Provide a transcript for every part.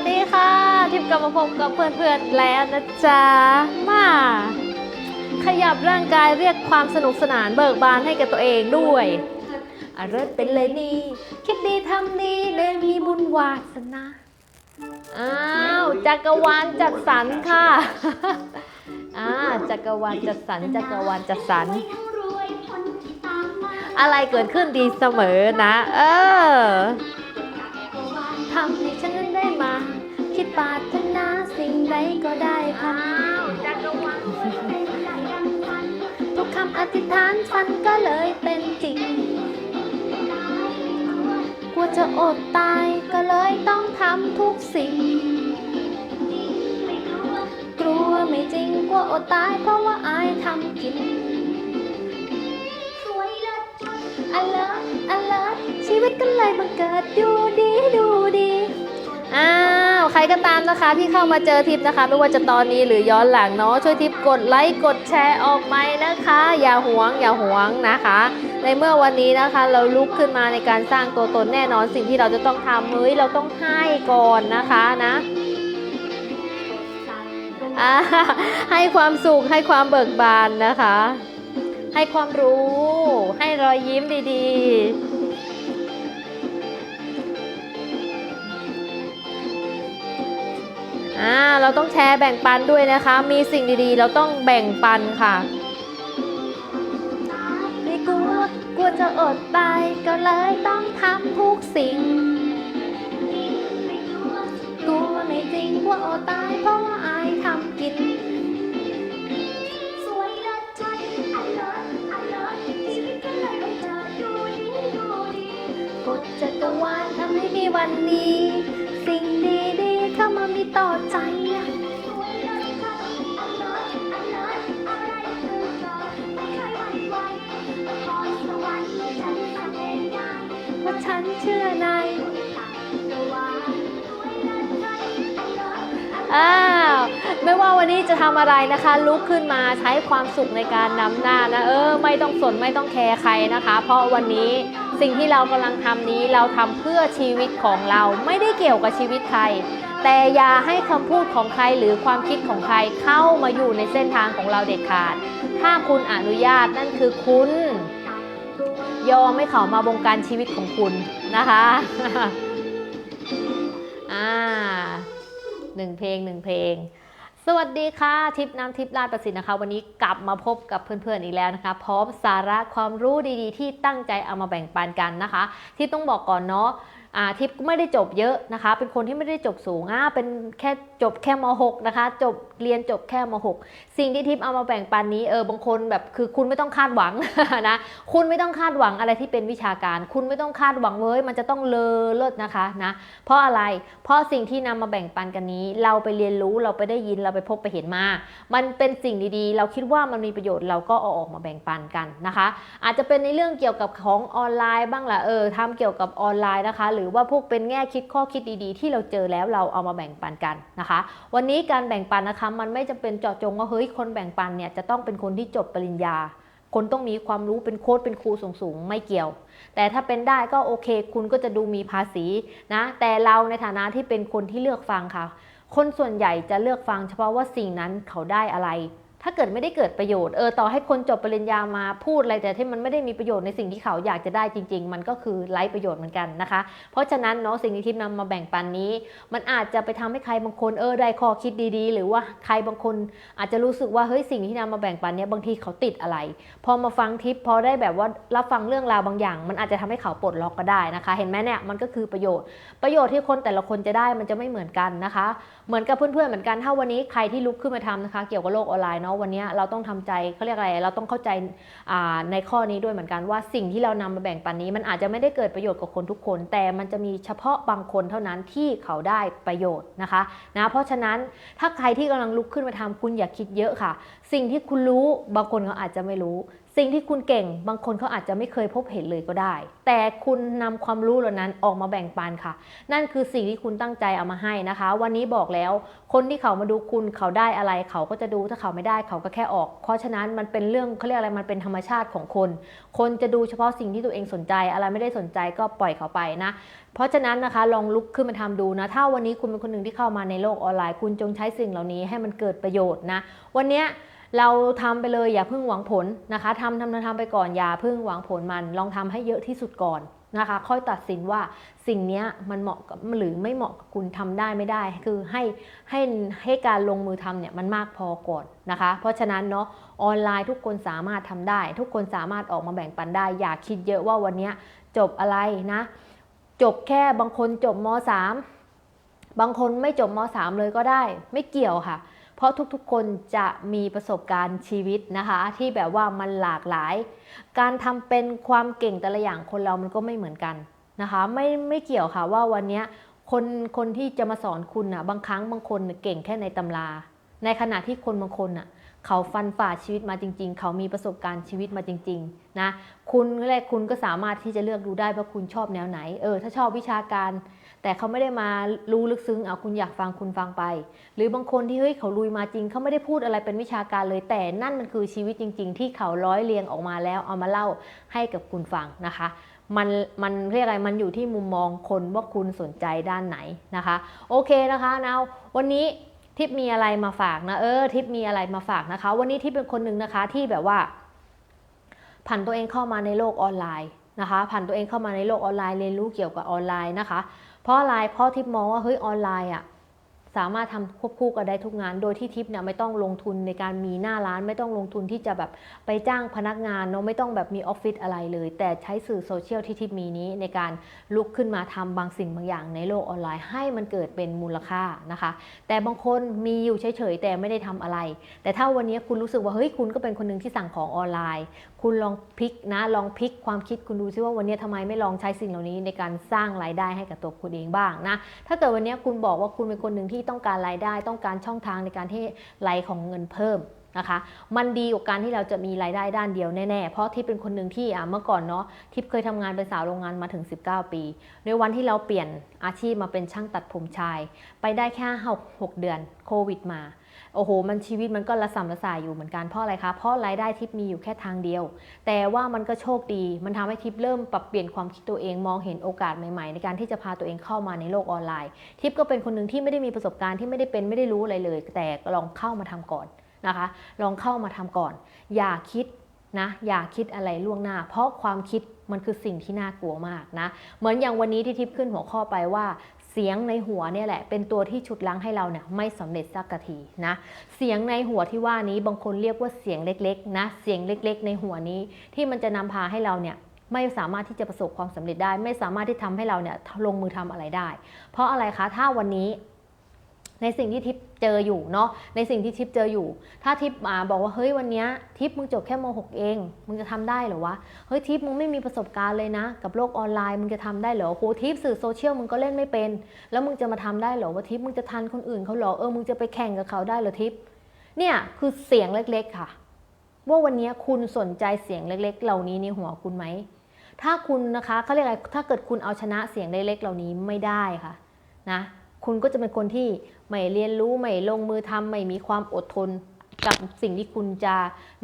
สดีค่ะ ทิพย์กลับมาพบกับเพื่อนๆแล้วนะจ๊ะ มา ขยับร่างกายเรียกความสนุกสนานเบิกบานให้กับตัวเองด้วยอเริ่มเป็นเลยนี่ คิดดีทำดีเลยมีบุญวาสนา อ้าวจักรวาลจัดสรรค่ะ อ่าจักรวาลจัดสรรจักรวาลจัดสรรอะไรเกิดขึ้นดีเสมอนะ เออ ปรารถนาสิ่งใดก็ได้ค่ะทุกคำอธิษฐานฉันก็เลยเป็นจริงกลัวจะอดตายก็เลยต้องทำทุกสิ่ง กลัวไม่จริงกลัวอดตายเพราะว่าอายทำกินอเลิศอเลิศชีวิตก็เลยบังเกิดดูดีดูดีอ้า ใครก็ตามนะคะ ที่เข้ามาเจอทิปนะคะ ไม่ว่าจะตอนนี้หรือย้อนหลังเนาะช่วยทิปกดไลค์กดแชร์ออกไหมนะคะ อย่าหวงอย่าหวงนะคะ ในเมื่อวันนี้นะคะ เราลุกขึ้นมาในการสร้างตัวตนแน่นอนสิ่งที่เราจะต้องทำเฮ้ยเราต้องให้ก่อนนะคะนะให้ความสุขให้ความเบิกบานนะคะ ให้ความรู้ ให้รอยยิ้มดีๆ อ่าเราต้องแชร์แบ่งปันด้วยนะคะ มีสิ่งดีๆ เราต้องแบ่งปันค่ะ ไม่กลัวกลัวจะอดตายก็เลยต้องทำทุกสิ่งกลัวไม่จริงกลัวอดตายเพราะว่าอายทำกินกฎจักรวาลทำให้มีวันนี้ สิ่งดีๆเข้ามามีต่อใจนะเพราะฉันเชื่อในอ้าว ไม่ว่าวันนี้จะทำอะไรนะคะ ลุกขึ้นมาใช้ความสุขในการนำหน้านะ เออ ไม่ต้องสนไม่ต้องแคร์ใครนะคะ เพราะวันนี้สิ่งที่เรากำลังทำนี้เราทำเพื่อชีวิตของเราไม่ได้เกี่ยวกับชีวิตใคร แต่อย่าให้คำพูดของใครหรือความคิดของใครเข้ามาอยู่ในเส้นทางของเราเด็ดขาด ถ้าคุณอนุญาตนั่นคือคุณ ยอมให้เขามาบงการชีวิตของคุณนะคะอ่าหนึ่งเพลงหนึ่งเพลง สวัสดีค่ะ ทิพย์น้ำทิพย์ลาดประสิทธิ์นะคะ วันนี้กลับมาพบกับเพื่อนๆอีกแล้วนะคะ พร้อมสาระความรู้ดีๆ ที่ตั้งใจเอามาแบ่งปันกันนะคะ ที่ต้องบอกก่อนเนาะ ทิพย์ก็ไม่ได้จบเยอะนะคะ เป็นคนที่ไม่ได้จบสูงอ่าเป็นแค่จบแค่ม .6 นะคะ จบเรียนจบแค่ม .6 สิ่งที่ทิพย์เอามาแบ่งปันนี้เออบางคนแบบคือคุณไม่ต้องคาดหวังนะ คุณไม่ต้องคาดหวังอะไรที่เป็นวิชาการ คุณไม่ต้องคาดหวังเว้ยมันจะต้องเลอเลิศนะคะนะ เพราะอะไร เพราะสิ่งที่นำมาแบ่งปันกันนี้ เราไปเรียนรู้เราไปได้ยินเราไปพบไปเห็นมา มันเป็นสิ่งดีๆ เราคิดว่ามันมีประโยชน์เราก็เอาออกมาแบ่งปันกันนะคะ อาจจะเป็นในเรื่องเกี่ยวกับของออนไลน์บ้างละเออทำเกี่ยวกับออนไลน์นะคะหรืือว่าพวกเป็นแง่คิดข้อคิดดีๆ ที่เราเจอแล้วเราเอามาแบ่งปันกันนะคะ วันนี้การแบ่งปันนะคะมันไม่จำเป็นเจาะจงว่าเฮ้ยคนแบ่งปันเนี่ยจะต้องเป็นคนที่จบปริญญา คนต้องมีความรู้เป็นโค้ดเป็นครูสูงๆ ไม่เกี่ยว แต่ถ้าเป็นได้ก็โอเค คุณก็จะดูมีภาษีนะแต่เราในฐานะที่เป็นคนที่เลือกฟังค่ะ คนส่วนใหญ่จะเลือกฟังเฉพาะว่าสิ่งนั้นเขาได้อะไร ถ้าเกิดไม่ได้เกิดประโยชน์เออต่อให้คนจบปริญญามาพูดอะไรแต่ที่มันไม่ได้มีประโยชน์ในสิ่งที่เขาอยากจะได้จริง ๆ มันก็คือไร้ประโยชน์เหมือนกันนะคะ เพราะฉะนั้นเนาะสิ่งที่ทิพย์นำมาแบ่งปันนี้ มันอาจจะไปทำให้ใครบางคนเออได้ข้อคิดดีๆ หรือว่าใครบางคนอาจจะรู้สึกว่าเฮ้ยสิ่งที่นำมาแบ่งปันเนี้ยบางทีเขาติดอะไร พอมาฟังทิปพอได้แบบว่ารับฟังเรื่องราวบางอย่าง มันอาจจะทำให้เขาปลดล็อกก็ได้นะคะ เห็นไหมเนี่ยมันก็คือประโยชน์ ประโยชน์ที่คนแต่ละคนจะได้มันจะไม่เหมือนกันนะคะ เหมือนกับเพื่อนๆเหมือนกันถ้าวันนี้ใครที่ลุกขึ้นมาทำนะคะ เกี่ยวกับโลกออนไลน์เนาะวันนี้เราต้องทำใจเขาเรียกอะไร เราต้องเข้าใจในข้อนี้ด้วยเหมือนกันว่าสิ่งที่เรานำมาแบ่งปันนี้ มันอาจจะไม่ได้เกิดประโยชน์กับคนทุกคน แต่มันจะมีเฉพาะบางคนเท่านั้นที่เขาได้ประโยชน์นะคะนะเพราะฉะนั้นถ้าใครที่กำลังลุกขึ้นมาทำคุณอย่าคิดเยอะค่ะ สิ่งที่คุณรู้บางคนเขาอาจจะไม่รู้ สิ่งที่คุณเก่งบางคนเขาอาจจะไม่เคยพบเห็นเลยก็ได้ แต่คุณนำความรู้เหล่านั้นออกมาแบ่งปันค่ะ นั่นคือสิ่งที่คุณตั้งใจเอามาให้นะคะ วันนี้บอกแล้ว คนที่เขามาดูคุณเขาได้อะไรเขาก็จะดูถ้าเขาไม่ได้เขาก็แค่ออก เพราะฉะนั้นมันเป็นเรื่องเขาเรียกอะไรมันเป็นธรรมชาติของคน คนจะดูเฉพาะสิ่งที่ตัวเองสนใจ อะไรไม่ได้สนใจก็ปล่อยเขาไปนะ เพราะฉะนั้นนะคะลองลุกขึ้นมาทำดูนะ ถ้าวันนี้คุณเป็นคนหนึ่งที่เข้ามาในโลกออนไลน์ คุณจงใช้สิ่งเหล่านี้ให้มันเกิดประโยชน์นะ วันนี้ เราทำไปเลยอย่าเพิ่งหวังผลนะคะทำทำทำทำไปก่อนอย่าเพิ่งหวังผลมัน ลองทำให้เยอะที่สุดก่อนนะคะ ค่อยตัดสินว่าสิ่งนี้มันเหมาะกับหรือไม่เหมาะกับคุณทำได้ไม่ได้ คือให้ให้ให้การลงมือทำเนี่ยมันมากพอก่อนนะคะ เพราะฉะนั้นเนาะออนไลน์ทุกคนสามารถทำได้ ทุกคนสามารถออกมาแบ่งปันได้ อย่าคิดเยอะว่าวันนี้จบอะไรนะ จบแค่บางคนจบม .3 บางคนไม่จบม .3 เลยก็ได้ ไม่เกี่ยวค่ะ เพราะทุกๆคนจะมีประสบการณ์ชีวิตนะคะ ที่แบบว่ามันหลากหลาย การทำเป็นความเก่งแต่ละอย่างคนเรามันก็ไม่เหมือนกันนะคะไม่ไม่เกี่ยวค่ะว่าวันนี้คนคนที่จะมาสอนคุณนะบางครั้งบางคนเก่งแค่ในตำรา ในขณะที่คนบางคนน่ะเขาฟันฝ่าชีวิตมาจริง ๆ เขามีประสบการณ์ชีวิตมาจริงๆนะคุณแรกคุณก็สามารถที่จะเลือกดูได้ว่าคุณชอบแนวไหนเออถ้าชอบวิชาการ แต่เขาไม่ได้มารู้ลึกซึ้งเอาคุณอยากฟังคุณฟังไป หรือบางคนที่เฮ้ยเขาลุยมาจริงเขาไม่ได้พูดอะไรเป็นวิชาการเลย แต่นั่นมันคือชีวิตจริง ๆ ที่เขาร้อยเรียงออกมาแล้วเอามาเล่าให้กับคุณฟังนะคะมันมันเรียกอะไรมันอยู่ที่มุมมองคนว่าคุณสนใจด้านไหนนะคะ โอเคนะคะนาววันนี้ทิปมีอะไรมาฝากนะเออทิปมีอะไรมาฝากนะคะ วันนี้ทิปเป็นคนหนึ่งนะคะที่แบบว่า ผันตัวเองเข้ามาในโลกออนไลน์นะคะ ผันตัวเองเข้ามาในโลกออนไลน์เรียนรู้เกี่ยวกับออนไลน์นะคะ เพราะอะไรเพราะทิพมองว่าเฮ้ยออนไลน์อะ สามารถทำควบคู่กันได้ทุกงาน โดยที่ทิปเนี่ยไม่ต้องลงทุนในการมีหน้าร้าน ไม่ต้องลงทุนที่จะแบบไปจ้างพนักงานเนาะไม่ต้องแบบมีออฟฟิศอะไรเลย แต่ใช้สื่อโซเชียลที่ทิปมีนี้ในการลุกขึ้นมาทำบางสิ่งบางอย่างในโลกออนไลน์ ให้มันเกิดเป็นมูลค่านะคะ แต่บางคนมีอยู่เฉยๆแต่ไม่ได้ทำอะไร แต่ถ้าวันนี้คุณรู้สึกว่าเฮ้ยคุณก็เป็นคนหนึ่งที่สั่งของออนไลน์ คุณลองพลิกนะลองพลิกความคิดคุณดูซิว่าวันนี้ทำไมไม่ลองใช้สิ่งเหล่านี้ในการสร้างรายได้ให้กับตัวคุณเองบ้างนะถ้าเกิดวันนี้คุณบอกว่าคุณเป็นคนหนึ่งที่ต้องการรายได้ต้องการช่องทางในการที่ไหลของเงินเพิ่มนะคะ มันดีกว่าการที่เราจะมีรายได้ด้านเดียวแน่ๆ เพราะที่เป็นคนหนึ่งที่อะเมื่อก่อนเนาะทิพเคยทำงานเป็นสาวโรงงานมาถึง 19 ปีในวันที่เราเปลี่ยนอาชีพมาเป็นช่างตัดผมชาย ไปได้แค่6 6เดือนโควิดมา โอ้โห มันชีวิตมันก็ระสำระสายอยู่เหมือนกันเพราะอะไรคะ เพราะรายได้ทิปมีอยู่แค่ทางเดียว แต่ว่ามันก็โชคดี มันทำให้ทิปเริ่มปรับเปลี่ยนความคิดตัวเองมองเห็นโอกาสใหม่ๆ ในการที่จะพาตัวเองเข้ามาในโลกออนไลน์ ทิปก็เป็นคนหนึ่งที่ไม่ได้มีประสบการณ์ที่ไม่ได้เป็นไม่ได้รู้อะไรเลย แต่ลองเข้ามาทำก่อนนะคะ ลองเข้ามาทำก่อน อย่าคิดนะ อย่าคิดอะไรล่วงหน้า เพราะความคิดมันคือสิ่งที่น่ากลัวมากนะ เหมือนอย่างวันนี้ที่ทิปขึ้นหัวข้อไปว่า เสียงในหัวเนี่ยแหละเป็นตัวที่ฉุดล้างให้เราเนี่ยไม่สำเร็จสักทีนะเสียงในหัวที่ว่านี้บางคนเรียกว่าเสียงเล็กๆนะเสียงเล็ก ๆ ในหัวนี้ที่มันจะนำพาให้เราเนี่ยไม่สามารถที่จะประสบความสำเร็จได้ ไม่สามารถที่ทำให้เราเนี่ยลงมือทำอะไรได้ เพราะอะไรคะถ้าวันนี้ในสิ่งที่ทิป เจออยู่เนาะในสิ่งที่ทิปเจออยู่ ถ้าทิปอ่าบอกว่าเฮ้ยวันนี้ทิปมึงจบแค่ม .6 เอง มึงจะทำได้เหรอวะเฮ้ยทิปมึงไม่มีประสบการณ์เลยนะ กับโลกออนไลน์มึงจะทำได้เหรอโหทิปสื่อโซเชียลมึงก็เล่นไม่เป็น แล้วมึงจะมาทำได้เหรอว่าทิปมึงจะทันคนอื่นเขาเหรอเออมึงจะไปแข่งกับเขาได้เหรอทิปเนี่ยคือเสียงเล็กๆค่ะ ว่าวันนี้คุณสนใจเสียงเล็ก ๆ เหล่านี้ในหัวคุณไหมถ้าคุณนะคะเขาเรียกอะไรถ้าเกิดคุณเอาชนะเสียงเล็กๆเหล่านี้ไม่ได้ค่ะนะคุณก็จะเป็นคนที่ ไม่เรียนรู้ไม่ลงมือทำไม่มีความอดทนกับสิ่งที่คุณจะ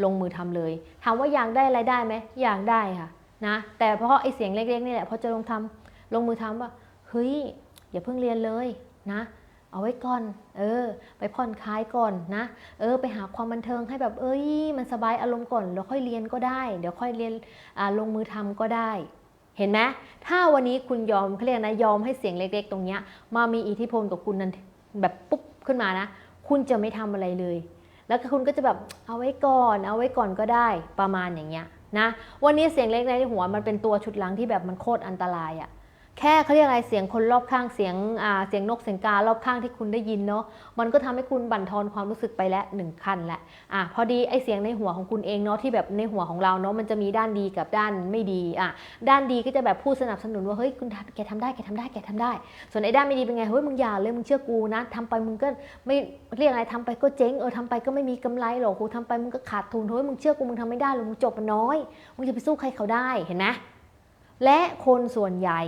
ลงมือทำเลย ถามว่าอยากได้รายได้ไหมอยากได้ค่ะนะแต่เพราะไอ้เสียงเล็กๆนี่แหละพอจะลงทำลงมือทำว่าเฮ้ยอย่าเพิ่งเรียนเลยนะ เอาไว้ก่อน เออ ไปผ่อนคลายก่อนนะ เออ ไปหาความบันเทิงให้แบบเอ้ย มันสบายอารมณ์ก่อนแล้วค่อยเรียนก็ได้ เดี๋ยวค่อยเรียนลงมือทำก็ได้ เห็นไหมถ้าวันนี้คุณยอมเขาเรียกนะยอมให้เสียงเล็ก ๆ ตรงเนี้ยมามีอิทธิพลกับคุณนั้น แบบปุ๊บขึ้นมานะ คุณจะไม่ทำอะไรเลย แล้วคุณก็จะแบบเอาไว้ก่อน เอาไว้ก่อนก็ได้ประมาณอย่างเงี้ยนะ วันนี้เสียงเล็กในหัวมันเป็นตัวชุดลังที่แบบมันโคตรอันตรายอะ แค่เขาเรียกอะไรเสียงคนรอบข้างเสียงอ่าเสียงนกเสียงการอบข้างที่คุณได้ยินเนาะมันก็ทำให้คุณบั่นทอนความรู้สึกไปแล้วหนึ่งขั้นแหละอะพอดีไอเสียงในหัวของคุณเองเนาะที่แบบในหัวของเราเนาะมันจะมีด้านดีกับด้านไม่ดีอะด้านดีก็จะแบบพูดสนับสนุนว่าเฮ้ยคุณแกทำได้แกทำได้แกทำได้ ส่วนไอ้ด้านไม่ดีเป็นไงเฮ้ยมึงอย่าเลยมึงเชื่อกูนะทำไปมึงก็ไม่เรียกอะไรทำไปก็เจ๊งเออทำไปก็ไม่มีกำไรหรอกกูทำไปมึงก็ขาดทุนเฮ้ยมึงเชื่อกูมึงทำไม่ได้หรอกมึงจบมันน้อยมึงจะไปสู้ใครเขาได้เห็นไหมและคนส่วนใหญ่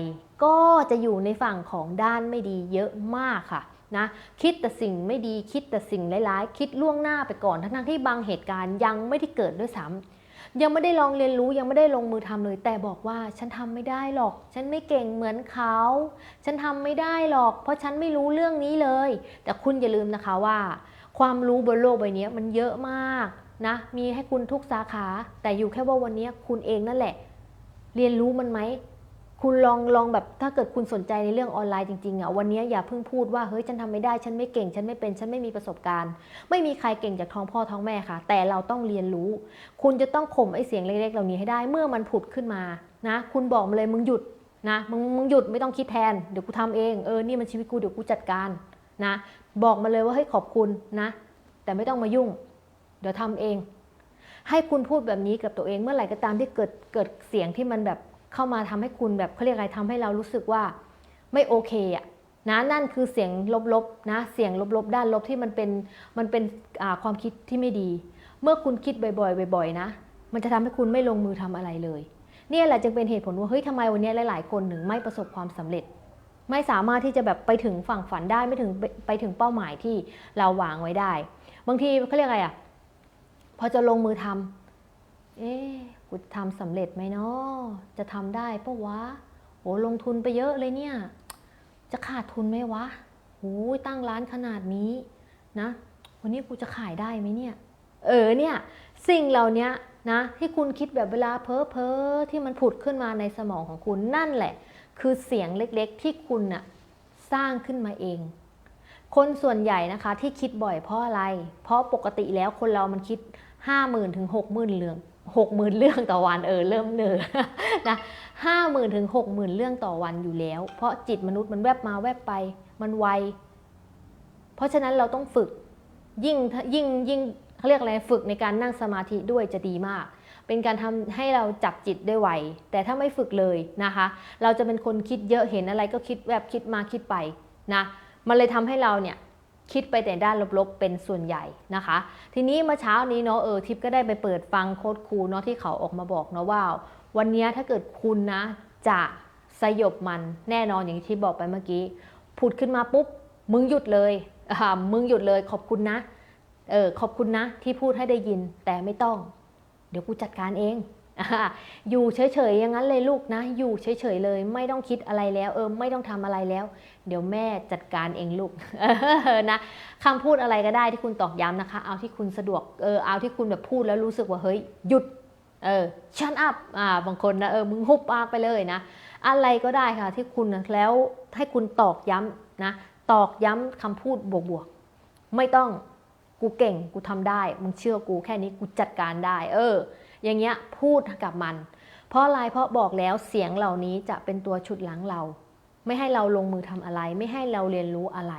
ก็จะอยู่ในฝั่งของด้านไม่ดีเยอะมากค่ะนะคิดแต่สิ่งไม่ดีคิดแต่สิ่งร้ายๆ คิดล่วงหน้าไปก่อนทั้งๆที่บางเหตุการณ์ยังไม่ได้เกิดด้วยซ้ำยังไม่ได้ลองเรียนรู้ยังไม่ได้ลงมือทำเลย แต่บอกว่าฉันทำไม่ได้หรอก ฉันไม่เก่งเหมือนเขา ฉันทำไม่ได้หรอก เพราะฉันไม่รู้เรื่องนี้เลย แต่คุณอย่าลืมนะคะว่า ความรู้บนโลกใบนี้มันเยอะมากนะมีให้คุณทุกสาขา แต่อยู่แค่ว่าวันนี้คุณเองนั่นแหละ เรียนรู้มันไหม คุณลองลองแบบถ้าเกิดคุณสนใจในเรื่องออนไลน์จริงๆอะวันนี้อย่าเพิ่งพูดว่าเฮ้ยฉันทำไม่ได้ฉันไม่เก่ง ฉันไม่เป็นฉันไม่มีประสบการณ์ ไม่มีใครเก่งจากท้องพ่อท้องแม่ค่ะ แต่เราต้องเรียนรู้ คุณจะต้องข่มไอ้เสียงเล็กๆเหล่านี้ให้ได้เมื่อมันผุดขึ้นมานะ คุณบอกมาเลยมึงหยุดนะมึงมึงหยุดไม่ต้องคิดแทนเดี๋ยวกูทำเองเออนี่มันชีวิตกูเดี๋ยวกูจัดการนะบอกมาเลยว่าเฮ้ยขอบคุณนะ แต่ไม่ต้องมายุ่ง เดี๋ยวทำเอง ให้คุณพูดแบบนี้กับตัวเองเมื่อไหร่ก็ตามที่เกิดเกิดเสียงที่มันแบบ เข้ามาทำให้คุณแบบเขาเรียกอะไรทำให้เรารู้สึกว่าไม่โอเคอะนะนั่นคือเสียงลบๆนะเสียงลบๆ ด้านลบที่มันเป็นมันเป็นความคิดที่ไม่ดี เมื่อคุณคิดบ่อยๆบ่อยๆนะ มันจะทำให้คุณไม่ลงมือทำอะไรเลยเนี่ยแหละจึงเป็นเหตุผลว่าเฮ้ยทำไมวันนี้หลาย ๆ คนถึงไม่ประสบความสำเร็จ ไม่สามารถที่จะแบบไปถึงฝั่งฝันได้ไม่ถึงไปถึงเป้าหมายที่เราวางไว้ได้ บางทีเขาเรียกอะไรอะพอจะลงมือทำเอ๊ กูจะทำสำเร็จไหมเนาะจะทำได้ปะวะโหลงทุนไปเยอะเลยเนี่ย จะขาดทุนไหมวะโหตั้งร้านขนาดนี้นะ วันนี้กูจะขายได้ไหมเนี่ย เออเนี่ย สิ่งเหล่านี้นะ ที่คุณคิดแบบเวลาเพ้อเพ้อที่มันผุดขึ้นมาในสมองของคุณนั่นแหละ คือเสียงเล็กๆที่คุณน่ะสร้างขึ้นมาเอง คนส่วนใหญ่นะคะที่คิดบ่อยเพราะอะไร เพราะปกติแล้วคนเรามันคิด 5 0,000 ถึง 60,000 เรื่อง 60,000เรื่องต่อวันเออเริ่มเนอนะ50,000ถึง60,000เรื่องต่อวันอยู่แล้ว เพราะจิตมนุษย์มันแวบมาแวบไป มันไว เพราะฉะนั้นเราต้องฝึกยิ่งยิ่งยิ่งเขาเรียกอะไรฝึกในการนั่งสมาธิด้วยจะดีมาก เป็นการทำให้เราจับจิตได้ไว แต่ถ้าไม่ฝึกเลยนะคะ เราจะเป็นคนคิดเยอะเห็นอะไรก็คิดแบบคิดมาคิดไปนะ มันเลยทำให้เราเนี่ย คิดไปแต่ด้านลบๆ เป็นส่วนใหญ่นะคะ ทีนี้เมื่อเช้านี้เนาะเออทิพก็ได้ไปเปิดฟังโค้ดครูเนาะที่เขาออกมาบอกเนาะว่า วันนี้ถ้าเกิดคุณนะจะสยบมันแน่นอนอย่างที่บอกไปเมื่อกี้ผุดขึ้นมาปุ๊บมึงหยุดเลยอ่ามึงหยุดเลยขอบคุณนะเออขอบคุณนะที่พูดให้ได้ยินแต่ไม่ต้อง เดี๋ยวกูจัดการเอง อยู่เฉยๆอย่างนั้นเลยลูกนะ อยู่เฉยๆเลย ไม่ต้องคิดอะไรแล้ว เออ ไม่ต้องทำอะไรแล้ว เดี๋ยวแม่จัดการเองลูกนะคำพูดอะไรก็ได้ที่คุณตอกย้ำนะคะ เอาที่คุณสะดวกเออเอาที่คุณแบบพูดแล้วรู้สึกว่าเฮ้ยหยุดเออชันอัพอ่าบางคนนะเออมึงหุบปากไปเลยนะ อะไรก็ได้ค่ะที่คุณแล้วให้คุณตอกย้ำนะตอกย้ำคำพูดบวกๆไม่ต้องกูเก่งกูทำได้ มึงเชื่อกูแค่นี้กูจัดการได้ เออ อย่างเงี้ยพูดกับมัน เพราะอะไรเพราะบอกแล้วเสียงเหล่านี้จะเป็นตัวฉุดหลังเรา ไม่ให้เราลงมือทำอะไร ไม่ให้เราเรียนรู้อะไร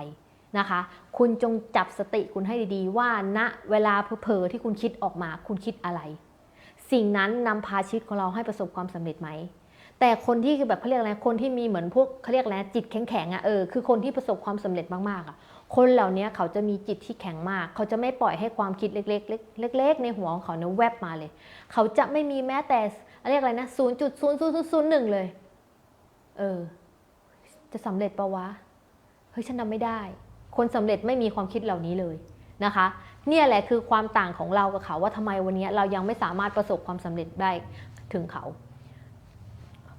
นะคะ คุณจงจับสติคุณให้ดีๆ ว่าณเวลาเผลอที่คุณคิดออกมาคุณคิดอะไร สิ่งนั้นนำพาชีวิตของเราให้ประสบความสำเร็จไหมแต่คนที่คือแบบเขาเรียกอะไรคนที่มีเหมือนพวกเขาเรียกอะไรจิตแข็งๆอะเออคือคนที่ประสบความสำเร็จมากๆอะ คนเหล่านี้เขาจะมีจิตที่แข็งมาก เขาจะไม่ปล่อยให้ความคิดเล็กๆเล็กๆในหัวของเขาเนี่ยแวบมาเลย เขาจะไม่มีแม้แต่เรียกอะไรนะศูนย์จุดศูนย์ศูนย์ศูนย์หนึ่งเลย เออ จะสำเร็จปะวะ เฮ้ยฉันทำไม่ได้ คนสำเร็จไม่มีความคิดเหล่านี้เลยนะคะ เนี่ยแหละคือความต่างของเรากับเขาว่าทำไมวันนี้เรายังไม่สามารถประสบความสำเร็จได้ถึงเขา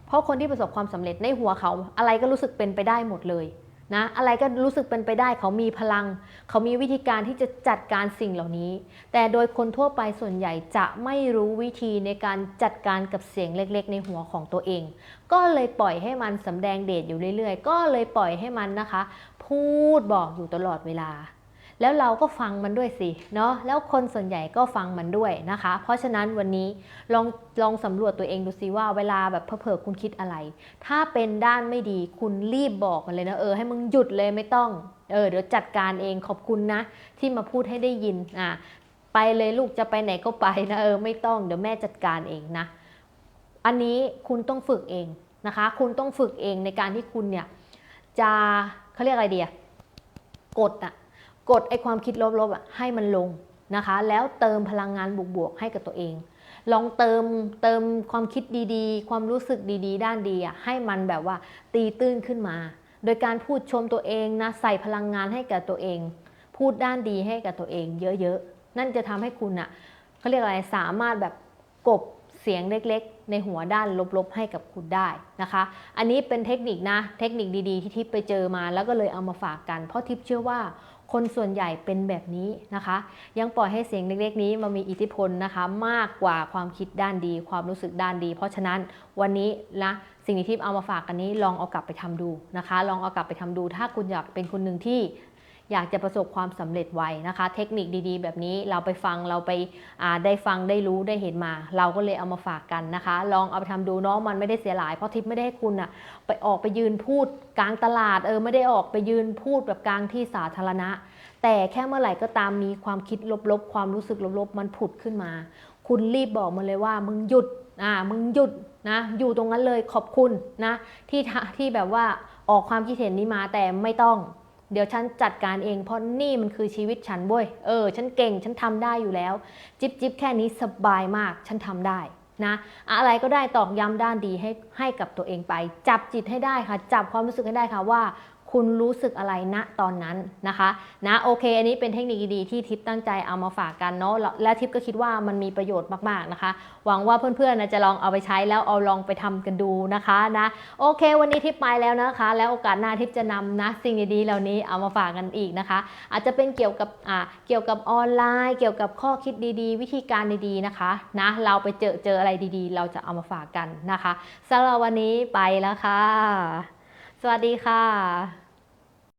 เพราะคนที่ประสบความสำเร็จในหัวเขาอะไรก็รู้สึกเป็นไปได้หมดเลย นะอะไรก็รู้สึกเป็นไปได้เขามีพลัง เขามีวิธีการที่จะจัดการสิ่งเหล่านี้ แต่โดยคนทั่วไปส่วนใหญ่จะไม่รู้วิธีในการจัดการกับเสียงเล็กๆ ในหัวของตัวเอง ก็เลยปล่อยให้มันสำแดงเดชอยู่เรื่อยๆ ก็เลยปล่อยให้มันนะคะ พูดบอกอยู่ตลอดเวลา แล้วเราก็ฟังมันด้วยสิเนาะแล้วคนส่วนใหญ่ก็ฟังมันด้วยนะคะ เพราะฉะนั้นวันนี้ลองลองสำรวจตัวเองดูสิว่าเวลาแบบเผลอคุณคิดอะไร ถ้าเป็นด้านไม่ดีคุณรีบบอกมันเลยนะเออให้มึงหยุดเลยไม่ต้องเออเดี๋ยวจัดการเองขอบคุณนะ ที่มาพูดให้ได้ยินอะไปเลยลูกจะไปไหนก็ไปนะเออไม่ต้องเดี๋ยวแม่จัดการเองนะ อันนี้คุณต้องฝึกเองนะคะ คุณต้องฝึกเองในการที่คุณเนี่ยจะเขาเรียกอะไรเดียกดอะ กดไอความคิดลบๆอะให้มันลงนะคะ แล้วเติมพลังงานบวกๆให้กับตัวเอง ลองเติมเติมความคิดดีๆ ความรู้สึกดีๆ ด้านดีอะให้มันแบบว่าตีตื้นขึ้นมา โดยการพูดชมตัวเองนะใส่พลังงานให้กับตัวเอง พูดด้านดีให้กับตัวเอง เยอะๆนั่นจะทำให้คุณอะเขาเรียกอะไรสามารถแบบกบเสียงเล็กๆ ในหัวด้านลบๆ ให้กับคุณได้นะคะ อันนี้เป็นเทคนิคนะ เทคนิคดีๆ ที่ทิปไปเจอมาแล้วก็เลยเอามาฝากกัน เพราะทิปเชื่อว่า คนส่วนใหญ่เป็นแบบนี้นะคะ ยังปล่อยให้เสียงเล็กๆ นี้มามีอิทธิพลนะคะ มากกว่าความคิดด้านดี ความรู้สึกด้านดี เพราะฉะนั้นวันนี้นะสิ่งที่ทิปเอามาฝากกันนี้ลองเอากลับไปทำดูนะคะ ลองเอากลับไปทำดู ถ้าคุณอยากเป็นคนหนึ่งที่ อยากจะประสบความสำเร็จไวนะคะ เทคนิคดีๆ แบบนี้เราไปฟังเราไปอ่าได้ฟังได้รู้ได้เห็นมา เราก็เลยเอามาฝากกันนะคะ ลองเอาไปทำดูเนาะมันไม่ได้เสียหลายเพราะทิปไม่ได้ให้คุณอะไปออกไปยืนพูดกลางตลาดเออไม่ได้ออกไปยืนพูดแบบกลางที่สาธารณะ แต่แค่เมื่อไหร่ก็ตามมีความคิดลบๆ ความรู้สึกลบๆ มันผุดขึ้นมา คุณรีบบอกมันเลยว่ามึงหยุดอ่ามึงหยุดนะอยู่ตรงนั้นเลยขอบคุณนะที่ที่แบบว่าออกความคิดเห็นนี้มาแต่ไม่ต้อง เดี๋ยวฉันจัดการเองเพราะนี่มันคือชีวิตฉันเว้ยเออ ฉันเก่งฉันทำได้อยู่แล้ว จิบจิบแค่นี้สบายมากฉันทำได้นะอะไรก็ได้ตอกย้ำด้านดีให้ให้กับตัวเองไป จับจิตให้ได้ค่ะ จับความรู้สึกให้ได้ค่ะว่า คุณรู้สึกอะไรณตอนนั้นนะคะนะโอเค อันนี้เป็นเทคนิคดีๆที่ทิปตั้งใจเอามาฝากกันเนาะและทิปก็คิดว่ามันมีประโยชน์มากๆนะคะ หวังว่าเพื่อนๆนะจะลองเอาไปใช้แล้วเอาลองไปทำกันดูนะคะนะโอเค วันนี้ทิปไปแล้วนะคะ แล้วโอกาสหน้าทิปจะนำนะสิ่งดีๆเหล่านี้เอามาฝากกันอีกนะคะ อาจจะเป็นเกี่ยวกับอ่าเกี่ยวกับออนไลน์ เกี่ยวกับข้อคิดดีๆ วิธีการดีๆนะคะนะเราไปเจอเจออะไรดีๆ เราจะเอามาฝากกันนะคะสำหรับวันนี้ไปแล้วค่ะ สวัสดีค่ะ